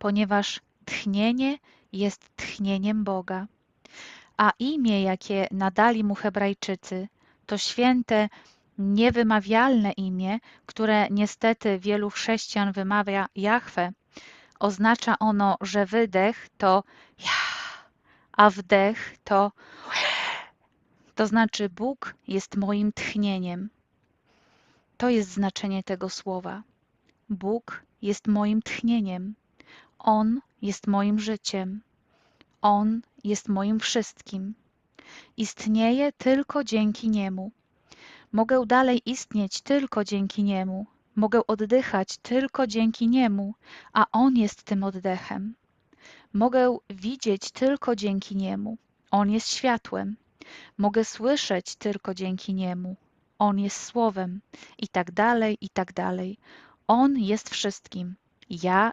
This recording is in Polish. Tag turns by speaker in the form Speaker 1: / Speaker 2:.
Speaker 1: ponieważ tchnienie jest tchnieniem Boga. A imię, jakie nadali mu Hebrajczycy, to święte, niewymawialne imię, które niestety wielu chrześcijan wymawia Jahwe. Oznacza ono, że wydech to ja, a wdech to to znaczy Bóg jest moim tchnieniem. To jest znaczenie tego słowa. Bóg jest moim tchnieniem. On jest moim życiem. On jest moim wszystkim. Istnieję tylko dzięki Niemu. Mogę dalej istnieć tylko dzięki Niemu. Mogę oddychać tylko dzięki Niemu, a On jest tym oddechem. Mogę widzieć tylko dzięki Niemu. On jest światłem. Mogę słyszeć tylko dzięki Niemu. On jest słowem. I tak dalej, i tak dalej. On jest wszystkim. Ja